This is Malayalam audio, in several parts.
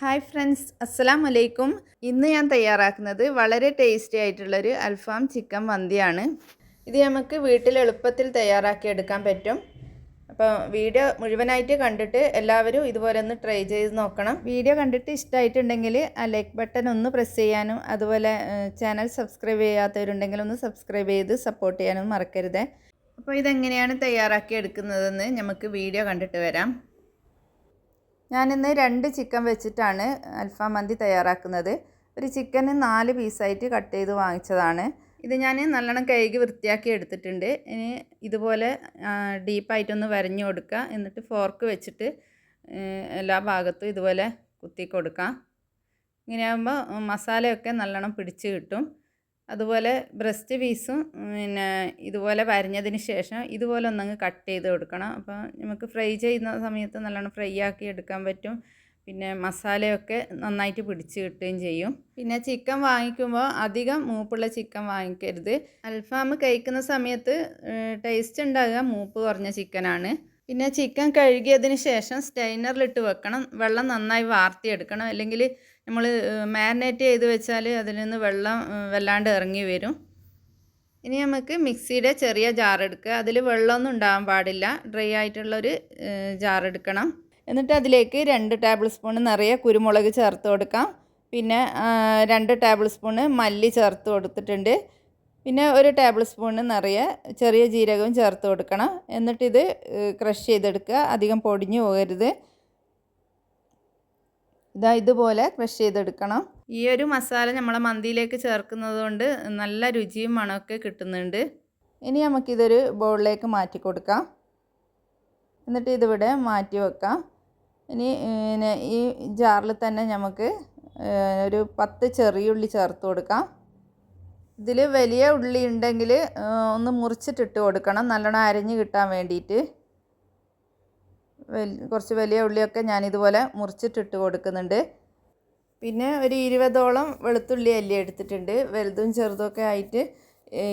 ഹായ് ഫ്രണ്ട്സ് അസ്സലാം വലൈക്കും ഇന്ന് ഞാൻ തയ്യാറാക്കുന്നത് വളരെ ടേസ്റ്റി ആയിട്ടുള്ളൊരു അൽഫാം ചിക്കൻ മന്തിയാണ്. ഇത് നമുക്ക് വീട്ടിൽ എളുപ്പത്തിൽ തയ്യാറാക്കി എടുക്കാൻ പറ്റും. അപ്പോൾ വീഡിയോ മുഴുവനായിട്ട് കണ്ടിട്ട് എല്ലാവരും ഇതുപോലെ ഒന്ന് ട്രൈ ചെയ്ത് നോക്കണം. വീഡിയോ കണ്ടിട്ട് ഇഷ്ടമായിട്ടുണ്ടെങ്കിൽ ആ ലൈക്ക് ബട്ടൺ ഒന്ന് പ്രസ് ചെയ്യാനും അതുപോലെ ചാനൽ സബ്സ്ക്രൈബ് ചെയ്യാത്തവരുണ്ടെങ്കിൽ ഒന്ന് സബ്സ്ക്രൈബ് ചെയ്ത് സപ്പോർട്ട് ചെയ്യാനും മറക്കരുത്. അപ്പോൾ ഇതെങ്ങനെയാണ് തയ്യാറാക്കി എടുക്കുന്നതെന്ന് നമുക്ക് വീഡിയോ കണ്ടിട്ട് വരാം. ഞാനിന്ന് രണ്ട് ചിക്കൻ വെച്ചിട്ടാണ് അൽഫാം മന്തി തയ്യാറാക്കുന്നത്. ഒരു ചിക്കന് നാല് പീസായിട്ട് കട്ട് ചെയ്ത് വാങ്ങിച്ചതാണ്. ഇത് ഞാൻ നല്ലോണം കഴുകി വൃത്തിയാക്കി എടുത്തിട്ടുണ്ട്. ഇനി ഇതുപോലെ ഡീപ്പായിട്ടൊന്ന് വരഞ്ഞു കൊടുക്കുക എന്നിട്ട് ഫോർക്ക് വെച്ചിട്ട് എല്ലാ ഭാഗത്തും ഇതുപോലെ കുത്തി കൊടുക്കാം. ഇങ്ങനെയാകുമ്പോൾ മസാലയൊക്കെ നല്ലോണം പിടിച്ച് കിട്ടും. അതുപോലെ ബ്രസ്റ്റ് പീസും പിന്നെ ഇതുപോലെ വരഞ്ഞതിന് ശേഷം ഇതുപോലെ ഒന്നങ്ങ് കട്ട് ചെയ്ത് കൊടുക്കണം. അപ്പോൾ നമുക്ക് ഫ്രൈ ചെയ്യുന്ന സമയത്ത് നല്ലോണം ഫ്രൈ ആക്കി എടുക്കാൻ പറ്റും. പിന്നെ മസാലയൊക്കെ നന്നായിട്ട് പിടിച്ച് കിട്ടുകയും ചെയ്യും. പിന്നെ ചിക്കൻ വാങ്ങിക്കുമ്പോൾ അധികം മൂപ്പുള്ള ചിക്കൻ വാങ്ങിക്കരുത്. അൽഫാം കഴിക്കുന്ന സമയത്ത് ടേസ്റ്റ് ഉണ്ടാകുക മൂപ്പ് കുറഞ്ഞ ചിക്കനാണ് പിന്നെ ചിക്കൻ കഴുകിയതിന് ശേഷം സ്റ്റൈനറിലിട്ട് വെക്കണം. വെള്ളം നന്നായി വാർത്തിയെടുക്കണം. അല്ലെങ്കിൽ നമ്മൾ മാരിനേറ്റ് ചെയ്ത് വെച്ചാൽ അതിൽ നിന്ന് വെള്ളം വല്ലാണ്ട് ഇറങ്ങി വരും. ഇനി നമുക്ക് മിക്സിയുടെ ചെറിയ ജാർ എടുക്കുക. അതിൽ വെള്ളമൊന്നും ഉണ്ടാകാൻ പാടില്ല. ഡ്രൈ ആയിട്ടുള്ളൊരു ജാർ എടുക്കണം. എന്നിട്ട് അതിലേക്ക് രണ്ട് ടേബിൾ സ്പൂൺ നിറയെ കുരുമുളക് ചേർത്ത് കൊടുക്കാം. പിന്നെ രണ്ട് ടേബിൾ സ്പൂണ് മല്ലി ചേർത്ത് കൊടുത്തിട്ടുണ്ട്. പിന്നെ ഒരു ടേബിൾ സ്പൂണ് നിറയെ ചെറിയ ജീരകവും ചേർത്ത് കൊടുക്കണം. എന്നിട്ടിത് ക്രഷ് ചെയ്തെടുക്കുക. അധികം പൊടിഞ്ഞു പോകരുത്. ഇതാ ഇതുപോലെ ക്രഷ് ചെയ്തെടുക്കണം. ഈ ഒരു മസാല നമ്മളെ മന്തിയിലേക്ക് ചേർക്കുന്നത് കൊണ്ട് നല്ല രുചിയും മണമൊക്കെ കിട്ടുന്നുണ്ട്. ഇനി നമുക്കിതൊരു ബൗളിലേക്ക് മാറ്റി കൊടുക്കാം. എന്നിട്ട് ഇതിവിടെ മാറ്റി വെക്കാം. ഇനി ഈ ജാറിൽ തന്നെ നമുക്ക് ഒരു പത്ത് ചെറിയുള്ളി ചേർത്ത് കൊടുക്കാം. ഇതിൽ വലിയ ഉള്ളി ഉണ്ടെങ്കിൽ ഒന്ന് മുറിച്ചിട്ടിട്ട് കൊടുക്കണം. നല്ലോണം അരഞ്ഞ് കിട്ടാൻ വേണ്ടിയിട്ട് കുറച്ച് വലിയ ഉള്ളിയൊക്കെ ഞാനിതുപോലെ മുറിച്ചിട്ടിട്ട് കൊടുക്കുന്നുണ്ട്. പിന്നെ ഒരു ഇരുപതോളം വെളുത്തുള്ളി അല്ലി എടുത്തിട്ടുണ്ട്. വലുതും ചെറുതുമൊക്കെ ആയിട്ട്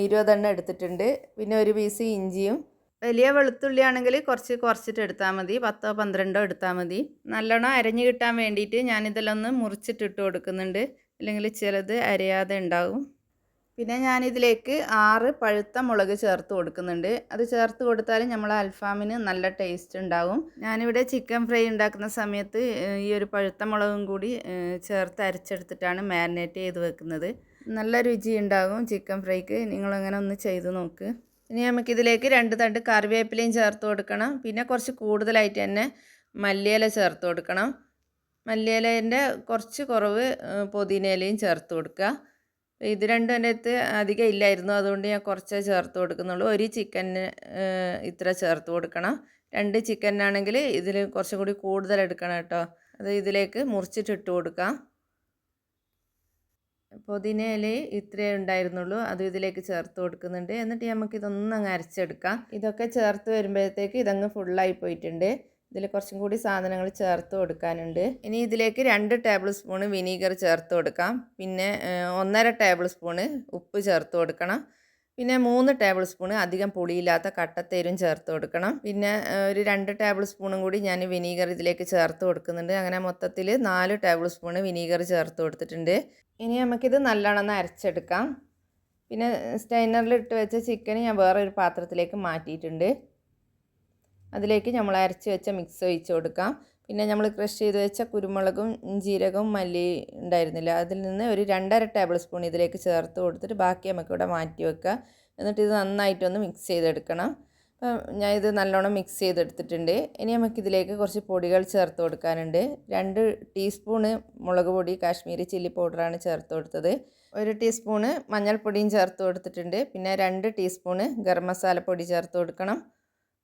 ഇരുപതെണ്ണം എടുത്തിട്ടുണ്ട്. പിന്നെ ഒരു പീസ് ഇഞ്ചിയും. വലിയ വെളുത്തുള്ളി ആണെങ്കിൽ കുറച്ച് കുറച്ചിട്ട് എടുത്താൽ മതി. പത്തോ പന്ത്രണ്ടോ എടുത്താൽ മതി. നല്ലോണം അരഞ്ഞു കിട്ടാൻ വേണ്ടിയിട്ട് ഞാനിതെല്ലാം ഒന്ന് മുറിച്ചിട്ടിട്ട് കൊടുക്കുന്നുണ്ട്. അല്ലെങ്കിൽ ചിലത് അരയാതെ ഉണ്ടാവും. പിന്നെ ഞാനിതിലേക്ക് ആറ് പഴുത്ത മുളക് ചേർത്ത് കൊടുക്കുന്നുണ്ട്. അത് ചേർത്ത് കൊടുത്താൽ നമ്മൾ അൽഫാമിന് നല്ല ടേസ്റ്റ് ഉണ്ടാവും. ഞാനിവിടെ ചിക്കൻ ഫ്രൈ ഉണ്ടാക്കുന്ന സമയത്ത് ഈ ഒരു പഴുത്ത മുളകും കൂടി ചേർത്ത് അരച്ചെടുത്തിട്ടാണ് മാരിനേറ്റ് ചെയ്ത് വെക്കുന്നത്. നല്ല രുചി ഉണ്ടാകും ചിക്കൻ ഫ്രൈക്ക് നിങ്ങളങ്ങനെ ഒന്ന് ചെയ്ത് നോക്ക്. ഇനി നമുക്കിതിലേക്ക് രണ്ട് തണ്ട് കറിവേപ്പിലയും ചേർത്ത് കൊടുക്കണം. പിന്നെ കുറച്ച് കൂടുതലായിട്ട് തന്നെ മല്ലിയില ചേർത്ത് കൊടുക്കണം. മല്ലിയിലേന്റെ കുറച്ച് കുറവ് പുതിനയിലയും ചേർത്ത് കൊടുക്കുക. ഇത് രണ്ടും എന്റെ അടുത്ത് അധികം ഇല്ലായിരുന്നു. അതുകൊണ്ട് ഞാൻ കുറച്ചേ ചേർത്ത് കൊടുക്കുന്നുള്ളൂ. ഒരു ചിക്കന് ഇത്ര ചേർത്ത് കൊടുക്കണം. രണ്ട് ചിക്കനാണെങ്കിൽ ഇതിൽ കുറച്ചും കൂടി കൂടുതൽ എടുക്കണം കേട്ടോ. അത് ഇതിലേക്ക് മുറിച്ചിട്ട് ഇട്ട് കൊടുക്കാം. പുതിനയിൽ ഇത്രയേ ഉണ്ടായിരുന്നുള്ളൂ. അത് ഇതിലേക്ക് ചേർത്ത് കൊടുക്കുന്നുണ്ട്. എന്നിട്ട് നമുക്ക് ഇതൊന്നും അങ്ങ് അരച്ചെടുക്കാം. ഇതൊക്കെ ചേർത്ത് വരുമ്പോഴത്തേക്ക് ഇതങ്ങ് ഫുള്ളായി പോയിട്ടുണ്ട്. ഇതിൽ കുറച്ചും കൂടി സാധനങ്ങൾ ചേർത്ത് കൊടുക്കാനുണ്ട്. ഇനി ഇതിലേക്ക് രണ്ട് ടേബിൾ സ്പൂണ് വിനീഗർ ചേർത്ത് കൊടുക്കാം. പിന്നെ ഒന്നര ടേബിൾ സ്പൂണ് ഉപ്പ് ചേർത്ത് കൊടുക്കണം. പിന്നെ മൂന്ന് ടേബിൾ സ്പൂണ് അധികം പുളിയില്ലാത്ത കട്ടത്തേരും ചേർത്ത് കൊടുക്കണം. പിന്നെ ഒരു രണ്ട് ടേബിൾ സ്പൂണും കൂടി ഞാൻ വിനീഗർ ഇതിലേക്ക് ചേർത്ത് കൊടുക്കുന്നുണ്ട്. അങ്ങനെ മൊത്തത്തിൽ നാല് ടേബിൾ സ്പൂണ് വിനീഗർ ചേർത്ത് കൊടുത്തിട്ടുണ്ട്. ഇനി നമുക്കിത് നല്ലോണം അരച്ചെടുക്കാം. പിന്നെ സ്റ്റൈനറിൽ ഇട്ട് വെച്ച ചിക്കൻ ഞാൻ വേറൊരു പാത്രത്തിലേക്ക് മാറ്റിയിട്ടുണ്ട്. അതിലേക്ക് നമ്മൾ അരച്ച് വെച്ച മിക്സ് ഒഴിച്ച് കൊടുക്കാം. പിന്നെ നമ്മൾ ക്രഷ് ചെയ്ത് വെച്ച കുരുമുളകും ജീരകവും മല്ലി ഉണ്ടായിരുന്നില്ല. അതിൽ നിന്ന് ഒരു രണ്ടര ടേബിൾ സ്പൂൺ ഇതിലേക്ക് ചേർത്ത് കൊടുത്തിട്ട് ബാക്കി നമുക്ക് ഇവിടെ മാറ്റി വെക്കുക. എന്നിട്ട് ഇത് നന്നായിട്ടൊന്ന് മിക്സ് ചെയ്തെടുക്കണം. അപ്പം ഞാൻ ഇത് നല്ലോണം മിക്സ് ചെയ്തെടുത്തിട്ടുണ്ട്. ഇനി നമുക്കിതിലേക്ക് കുറച്ച് പൊടികൾ ചേർത്ത് കൊടുക്കാനുണ്ട്. രണ്ട് ടീസ്പൂണ് മുളക് പൊടി കാശ്മീരി ചില്ലി പൗഡറാണ് ചേർത്ത് കൊടുത്തത്. ഒരു ടീസ്പൂണ് മഞ്ഞൾപ്പൊടിയും ചേർത്ത് കൊടുത്തിട്ടുണ്ട്. പിന്നെ രണ്ട് ടീസ്പൂണ് ഗരം മസാലപ്പൊടി പൊടി ചേർത്ത് കൊടുക്കണം.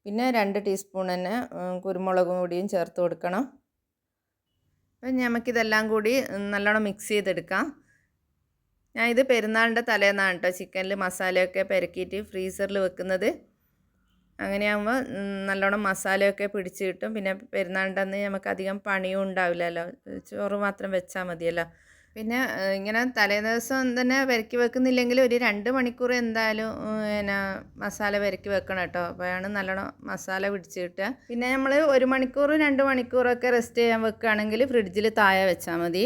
പിന്നെ രണ്ട് ടീസ്പൂൺ തന്നെ കുരുമുളകും പൊടിയും ചേർത്ത് കൊടുക്കണം. അപ്പം നമുക്കിതെല്ലാം കൂടി നല്ലോണം മിക്സ് ചെയ്തെടുക്കാം. ഞാൻ ഇത് പെരുന്നാളിന്റെ തലേന്നാണ് കേട്ടോ ചിക്കനിൽ മസാലയൊക്കെ പെരക്കിയിട്ട് ഫ്രീസറിൽ വെക്കുന്നത്. അങ്ങനെയാകുമ്പോൾ നല്ലോണം മസാലയൊക്കെ പിടിച്ച് കിട്ടും. പിന്നെ പെരുന്നാളിന്റെ അന്ന് നമുക്ക് അധികം പണിയും ഉണ്ടാവില്ലല്ലോ. ചോറ് മാത്രം വെച്ചാൽ മതിയല്ലോ. പിന്നെ ഇങ്ങനെ തലേ ദിവസം തന്നെ പെരക്കി വെക്കുന്നില്ലെങ്കിൽ ഒരു രണ്ട് മണിക്കൂർ എന്തായാലും പിന്നെ മസാല പെരക്കി വെക്കണം കേട്ടോ. അപ്പോഴാണ് നല്ലോണം മസാല പിടിച്ച് കിട്ടുക. പിന്നെ നമ്മൾ ഒരു മണിക്കൂർ രണ്ട് മണിക്കൂറൊക്കെ റെസ്റ്റ് ചെയ്യാൻ വെക്കുകയാണെങ്കിൽ ഫ്രിഡ്ജിൽ താഴെ വെച്ചാൽ മതി.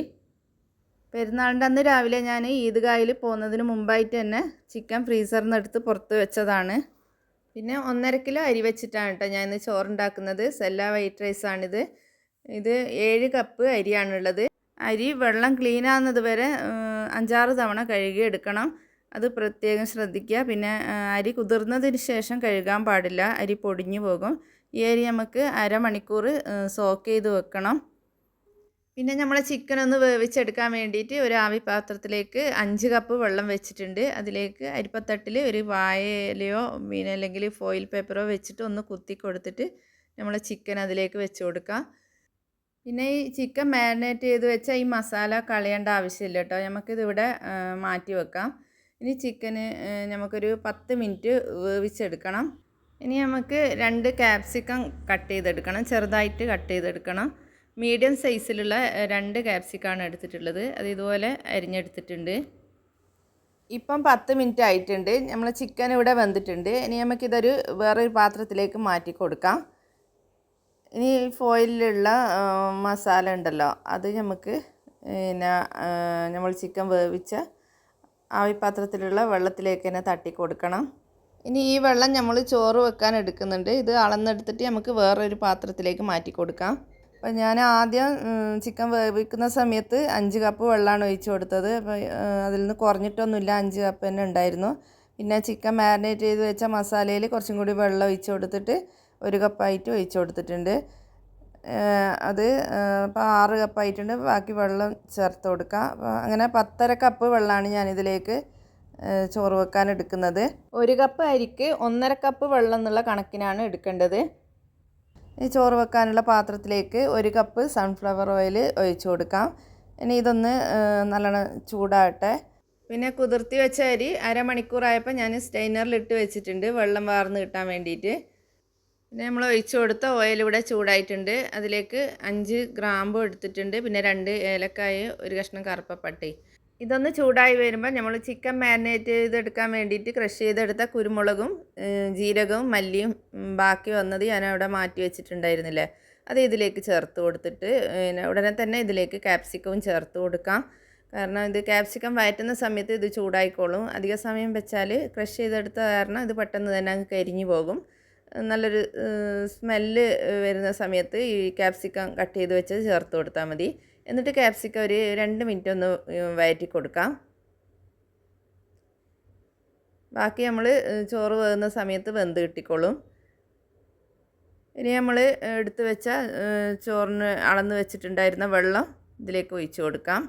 പെരുന്നാളിന്റെ അന്ന് രാവിലെ ഞാൻ ഈദ്ഗായിൽ പോകുന്നതിന് മുമ്പായിട്ട് തന്നെ ചിക്കൻ ഫ്രീസറിൽ നിന്ന് എടുത്ത് പുറത്ത് വെച്ചതാണ്. പിന്നെ ഒന്നര കിലോ അരി വെച്ചിട്ടാണ് കേട്ടോ ഞാൻ ഇന്ന് ചോറുണ്ടാക്കുന്നത്. സെല്ല വൈറ്റ് റൈസാണിത്. ഇത് ഏഴ് കപ്പ് അരിയാണുള്ളത്. അരി വെള്ളം ക്ലീൻ ആകുന്നത് വരെ അഞ്ചാറ് തവണ കഴുകി എടുക്കണം. അത് പ്രത്യേകം ശ്രദ്ധിക്കുക. പിന്നെ അരി കുതിർന്നതിന് ശേഷം കഴുകാൻ പാടില്ല. അരി പൊടിഞ്ഞു പോകും. ഈ അരി നമുക്ക് അരമണിക്കൂർ സോക്ക് ചെയ്ത് വെക്കണം. പിന്നെ നമ്മൾ ചിക്കൻ ഒന്ന് വേവിച്ചെടുക്കാൻ വേണ്ടിയിട്ട് ഒരു ആവി പാത്രത്തിലേക്ക് അഞ്ച് കപ്പ് വെള്ളം വെച്ചിട്ടുണ്ട്. അതിലേക്ക് അരിപ്പത്തട്ടിൽ ഒരു വായയിലയോ പിന്നെ അല്ലെങ്കിൽ ഫോയിൽ പേപ്പറോ വെച്ചിട്ട് ഒന്ന് കുത്തി കൊടുത്തിട്ട് നമ്മൾ ചിക്കൻ അതിലേക്ക് വെച്ച് കൊടുക്കാം. പിന്നെ ഈ ചിക്കൻ മാരിനേറ്റ് ചെയ്ത് വെച്ച ഈ മസാല കളയേണ്ട ആവശ്യമില്ല കേട്ടോ. നമുക്കിതിവിടെ മാറ്റി വെക്കാം. ഇനി ചിക്കന് നമുക്കൊരു പത്ത് മിനിറ്റ് വേവിച്ചെടുക്കണം. ഇനി നമുക്ക് രണ്ട് ക്യാപ്സിക്കം കട്ട് ചെയ്തെടുക്കണം. ചെറുതായിട്ട് കട്ട് ചെയ്തെടുക്കണം. മീഡിയം സൈസിലുള്ള രണ്ട് ക്യാപ്സിക്കാണ് എടുത്തിട്ടുള്ളത്. അത് ഇതുപോലെ അരിഞ്ഞെടുത്തിട്ടുണ്ട്. ഇപ്പം പത്ത് മിനിറ്റ് ആയിട്ടുണ്ട്. നമ്മൾ ചിക്കൻ ഇവിടെ വെന്തിട്ടുണ്ട്. ഇനി നമുക്കിതൊരു വേറൊരു പാത്രത്തിലേക്ക് മാറ്റി കൊടുക്കാം. ഇനി ഫോയിലുള്ള മസാല ഉണ്ടല്ലോ. അത് നമുക്ക് പിന്നെ നമ്മൾ ചിക്കൻ വേവിച്ച ആവിപാത്രത്തിലുള്ള വെള്ളത്തിലേക്ക് തന്നെ തട്ടി കൊടുക്കണം. ഇനി ഈ വെള്ളം നമ്മൾ ചോറ് വെക്കാൻ എടുക്കുന്നുണ്ട്. ഇത് അളന്നെടുത്തിട്ട് നമുക്ക് വേറൊരു പാത്രത്തിലേക്ക് മാറ്റി കൊടുക്കാം. അപ്പം ഞാൻ ആദ്യം ചിക്കൻ വേവിക്കുന്ന സമയത്ത് അഞ്ച് കപ്പ് വെള്ളമാണ് ഒഴിച്ച് കൊടുത്തത്. അപ്പോൾ അതിൽ നിന്ന് കുറഞ്ഞിട്ടൊന്നുമില്ല. അഞ്ച് കപ്പ് തന്നെ ഉണ്ടായിരുന്നു. പിന്നെ ചിക്കൻ മാരിനേറ്റ് ചെയ്ത് വെച്ച മസാലയിൽ കുറച്ചും കൂടി വെള്ളം ഒഴിച്ച് കൊടുത്തിട്ട് ഒരു കപ്പായിട്ട് ഒഴിച്ച് കൊടുത്തിട്ടുണ്ട്. അത് ഇപ്പോൾ ആറ് കപ്പായിട്ടുണ്ട്. ബാക്കി വെള്ളം ചേർത്ത് കൊടുക്കാം. അപ്പോൾ അങ്ങനെ പത്തര കപ്പ് വെള്ളമാണ് ഞാനിതിലേക്ക് ഇതിലേക്ക് ചോറ് വെക്കാൻ എടുക്കുന്നത്. ഒരു കപ്പ് അരിക്ക് ഒന്നര കപ്പ് വെള്ളം എന്നുള്ള കണക്കിനാണ് എടുക്കേണ്ടത്. ഈ ചോറ് വെക്കാനുള്ള പാത്രത്തിലേക്ക് ഒരു കപ്പ് സൺഫ്ലവർ ഓയിൽ ഒഴിച്ച് കൊടുക്കാം. ഇനി ഇതൊന്ന് നല്ലോണം ചൂടാകട്ടെ. പിന്നെ കുതിർത്തി വെച്ച അരി അരമണിക്കൂറായപ്പോൾ ഞാൻ സ്റ്റെയിനറിലിട്ട് വെച്ചിട്ടുണ്ട് വെള്ളം വാർന്ന് കിട്ടാൻ വേണ്ടിയിട്ട്. പിന്നെ നമ്മൾ ഒഴിച്ചു കൊടുത്ത ഓയിൽ ഇവിടെ ചൂടായിട്ടുണ്ട്. അതിലേക്ക് അഞ്ച് ഗ്രാമ്പും എടുത്തിട്ടുണ്ട്. പിന്നെ രണ്ട് ഏലക്കായ ഒരു കഷ്ണം കറുപ്പപ്പട്ടി ഇതൊന്ന് ചൂടായി വരുമ്പോൾ നമ്മൾ ചിക്കൻ മാരിനേറ്റ് ചെയ്തെടുക്കാൻ വേണ്ടിയിട്ട് ക്രഷ് ചെയ്തെടുത്ത കുരുമുളകും ജീരകവും മല്ലിയും ബാക്കി വന്നത് ഞാൻ അവിടെ മാറ്റി വെച്ചിട്ടുണ്ടായിരുന്നില്ലേ? അത് ഇതിലേക്ക് ചേർത്ത് കൊടുത്തിട്ട് പിന്നെ ഉടനെ തന്നെ ഇതിലേക്ക് ക്യാപ്സിക്കവും ചേർത്ത് കൊടുക്കാം. കാരണം ഇത് ക്യാപ്സിക്കം വയറ്റുന്ന സമയത്ത് ഇത് ചൂടായിക്കോളും. അധിക സമയം വെച്ചാൽ ക്രഷ് ചെയ്തെടുത്ത കാരണം ഇത് പെട്ടെന്ന് തന്നെ അങ്ങ് കരിഞ്ഞു പോകും. നല്ലൊരു സ്മെല്ല് വരുന്ന സമയത്ത് ഈ ക്യാപ്സിക്കം കട്ട് ചെയ്ത് വെച്ച് ചേർത്ത് കൊടുത്താൽ മതി. എന്നിട്ട് ക്യാപ്സിക്കം ഒരു രണ്ട് മിനിറ്റ് ഒന്ന് വയറ്റി കൊടുക്കാം. ബാക്കി നമ്മൾ ചോറ് വേകുന്ന സമയത്ത് വെന്ത് കിട്ടിക്കോളും. ഇനി നമ്മൾ എടുത്തു വെച്ച ചോറിന് അളന്ന് വെച്ചിട്ടുണ്ടായിരുന്ന വെള്ളം ഇതിലേക്ക് ഒഴിച്ചു കൊടുക്കാം.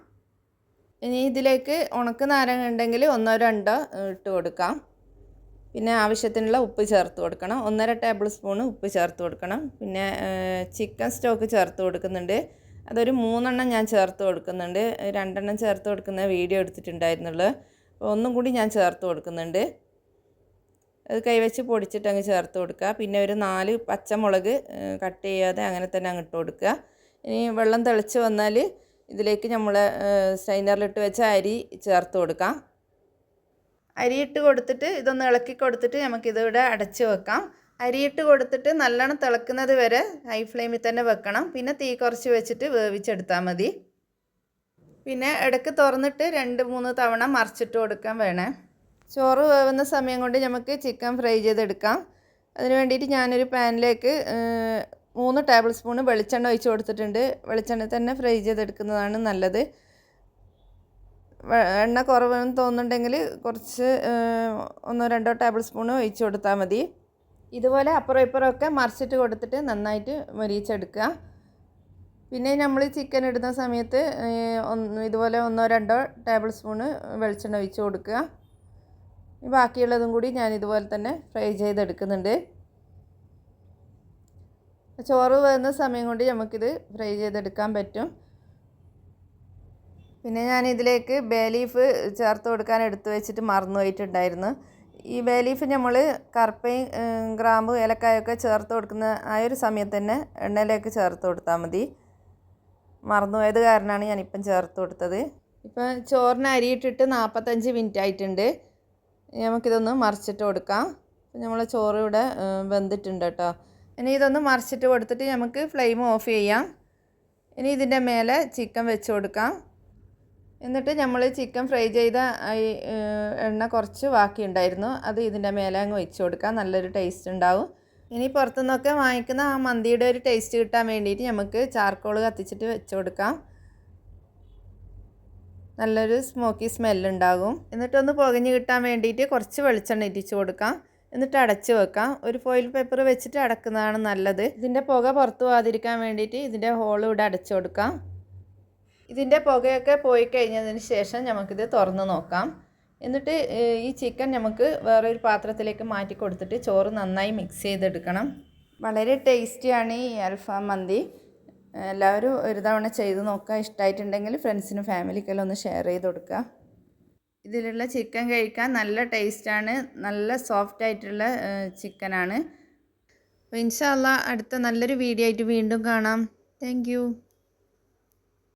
ഇനി ഇതിലേക്ക് ഉണക്ക നാരങ്ങ ഉണ്ടെങ്കിൽ ഒന്നോ രണ്ടോ ഇട്ട് കൊടുക്കാം. പിന്നെ ആവശ്യത്തിനുള്ള ഉപ്പ് ചേർത്ത് കൊടുക്കണം. ഒന്നര ടേബിൾ സ്പൂൺ ഉപ്പ് ചേർത്ത് കൊടുക്കണം. പിന്നെ ചിക്കൻ സ്റ്റോക്ക് ചേർത്ത് കൊടുക്കുന്നുണ്ട്. അതൊരു മൂന്നെണ്ണം ഞാൻ ചേർത്ത് കൊടുക്കുന്നുണ്ട്. രണ്ടെണ്ണം ചേർത്ത് കൊടുക്കുന്ന വീഡിയോ എടുത്തിട്ടുണ്ടായിരുന്നുള്ളൂ. അപ്പോൾ ഒന്നും കൂടി ഞാൻ ചേർത്ത് കൊടുക്കുന്നുണ്ട്. അത് കൈവച്ച് പൊടിച്ചിട്ട് അങ്ങ് ചേർത്ത് കൊടുക്കുക. പിന്നെ ഒരു നാല് പച്ചമുളക് കട്ട് ചെയ്യാതെ അങ്ങനെ തന്നെ അങ്ങ് ഇട്ട് കൊടുക്കുക. ഇനി വെള്ളം തിളച്ച് വന്നാൽ ഇതിലേക്ക് നമ്മൾ സ്റ്റൈനറിലിട്ട് വെച്ച അരി ചേർത്ത് കൊടുക്കാം. അരിയിട്ട് കൊടുത്തിട്ട് ഇതൊന്ന് ഇളക്കി കൊടുത്തിട്ട് നമുക്കിതിവിടെ അടച്ച് വെക്കാം. അരിയിട്ട് കൊടുത്തിട്ട് നല്ലോണം തിളക്കുന്നത് വരെ ഹൈ ഫ്ലെയിമിൽ തന്നെ വെക്കണം. പിന്നെ തീ കുറച്ച് വെച്ചിട്ട് വേവിച്ചെടുത്താൽ മതി. പിന്നെ ഇടയ്ക്ക് തുറന്നിട്ട് രണ്ട് മൂന്ന് തവണ മറിച്ചിട്ട് കൊടുക്കാൻ വേണേ. ചോറ് വേവുന്ന സമയം കൊണ്ട് നമുക്ക് ചിക്കൻ ഫ്രൈ ചെയ്തെടുക്കാം. അതിന് വേണ്ടിയിട്ട് ഞാനൊരു പാനിലേക്ക് മൂന്ന് ടേബിൾ സ്പൂൺ വെളിച്ചെണ്ണ ഒഴിച്ച് കൊടുത്തിട്ടുണ്ട്. വെളിച്ചെണ്ണ തന്നെ ഫ്രൈ ചെയ്തെടുക്കുന്നതാണ് നല്ലത്. എണ്ണ കുറവെന്ന് തോന്നുന്നുണ്ടെങ്കിൽ കുറച്ച് ഒന്നോ രണ്ടോ ടേബിൾ സ്പൂൺ ഒഴിച്ച് കൊടുത്താൽ മതി. ഇതുപോലെ അപ്പുറം ഇപ്പുറം ഒക്കെ മറിച്ചിട്ട് കൊടുത്തിട്ട് നന്നായിട്ട് മൊരിയിച്ചെടുക്കുക. പിന്നെ നമ്മൾ ചിക്കൻ ഇടുന്ന സമയത്ത് ഒന്ന് ഇതുപോലെ ഒന്നോ രണ്ടോ ടേബിൾ സ്പൂണ് വെളിച്ചെണ്ണ ഒഴിച്ച് കൊടുക്കുക. ബാക്കിയുള്ളതും കൂടി ഞാൻ ഇതുപോലെ തന്നെ ഫ്രൈ ചെയ്തെടുക്കുന്നുണ്ട്. ചോറ് വരുന്ന സമയം കൊണ്ട് നമുക്കിത് ഫ്രൈ ചെയ്തെടുക്കാൻ പറ്റും. പിന്നെ ഞാൻ ഇതിലേക്ക് ബേ ലീഫ് ചേർത്ത് കൊടുക്കാൻ എടുത്തു വെച്ചിട്ട് മറന്നു പോയിട്ടുണ്ടായിരുന്നു. ഈ ബേ ലീഫ് നമ്മൾ കറുപ്പയും ഗ്രാമ്പും ഏലക്കായൊക്കെ ചേർത്ത് കൊടുക്കുന്ന ആ ഒരു സമയത്ത് തന്നെ എണ്ണയിലേക്ക് ചേർത്ത് കൊടുത്താൽ മതി. മറന്നുപോയത് കാരണമാണ് ഞാനിപ്പം ചേർത്ത് കൊടുത്തത്. ഇപ്പം ചോറിന് അരിയിട്ടിട്ട് നാൽപ്പത്തഞ്ച് മിനിറ്റ് ആയിട്ടുണ്ട്. നമുക്കിതൊന്ന് മറിച്ചിട്ട് കൊടുക്കാം. നമ്മൾ ചോറ് ഇവിടെ വെന്തിട്ടുണ്ട് കേട്ടോ. ഇനി ഇതൊന്ന് മറിച്ചിട്ട് കൊടുത്തിട്ട് നമുക്ക് ഫ്ലെയിം ഓഫ് ചെയ്യാം. ഇനി ഇതിന്റെ മേലെ ചിക്കൻ വെച്ച് കൊടുക്കാം. എന്നിട്ട് നമ്മൾ ചിക്കൻ ഫ്രൈ ചെയ്ത ഈ, എണ്ണ കുറച്ച് ബാക്കിയുണ്ടായിരുന്നു. അത് ഇതിന്റെ മേലെ അങ്ങ് വെച്ച് കൊടുക്കാം. നല്ലൊരു ടേസ്റ്റ് ഉണ്ടാവും. ഇനി പുറത്തുനിന്നൊക്കെ വാങ്ങിക്കുന്ന ആ മന്തിയുടെ ഒരു ടേസ്റ്റ് കിട്ടാൻ വേണ്ടിയിട്ട് നമുക്ക് ചാർക്കോൾ കത്തിച്ചിട്ട് വെച്ച് കൊടുക്കാം. നല്ലൊരു സ്മോക്കി സ്മെല്ലുണ്ടാകും എന്നിട്ടൊന്ന് പുകഞ്ഞ് കിട്ടാൻ വേണ്ടിയിട്ട് കുറച്ച് വെളിച്ചെണ്ണ ഇറ്റിച്ച് കൊടുക്കാം. എന്നിട്ട് അടച്ച് വെക്കാം. ഒരു ഫോയിൽ പേപ്പർ വെച്ചിട്ട് അടക്കുന്നതാണ് നല്ലത്. ഇതിന്റെ പുക പുറത്തു പോകാതിരിക്കാൻ വേണ്ടിയിട്ട് ഇതിന്റെ ഹോൾ ഇവിടെ അടച്ചു കൊടുക്കാം. ഇതിന്റെ പുകയൊക്കെ പോയി കഴിഞ്ഞതിന് ശേഷം നമുക്കിത് തുറന്ന് നോക്കാം. എന്നിട്ട് ഈ ചിക്കൻ നമുക്ക് വേറൊരു പാത്രത്തിലേക്ക് മാറ്റി കൊടുത്തിട്ട് ചോറ് നന്നായി മിക്സ് ചെയ്തെടുക്കണം. വളരെ ടേസ്റ്റിയാണ് ഈ അൽഫാം മന്തി. എല്ലാവരും ഒരു തവണ ചെയ്ത് നോക്കുക. ഇഷ്ടമായിട്ടുണ്ടെങ്കിൽ ഫ്രണ്ട്സിനും ഫാമിലിക്കെല്ലാം ഒന്ന് ഷെയർ ചെയ്ത് കൊടുക്കുക. ഇതിലുള്ള ചിക്കൻ കഴിക്കാൻ നല്ല ടേസ്റ്റാണ്. നല്ല സോഫ്റ്റ് ആയിട്ടുള്ള ചിക്കനാണ്. അപ്പോൾ ഇൻഷാല്ല അടുത്ത നല്ലൊരു വീഡിയോ ആയിട്ട് വീണ്ടും കാണാം. താങ്ക്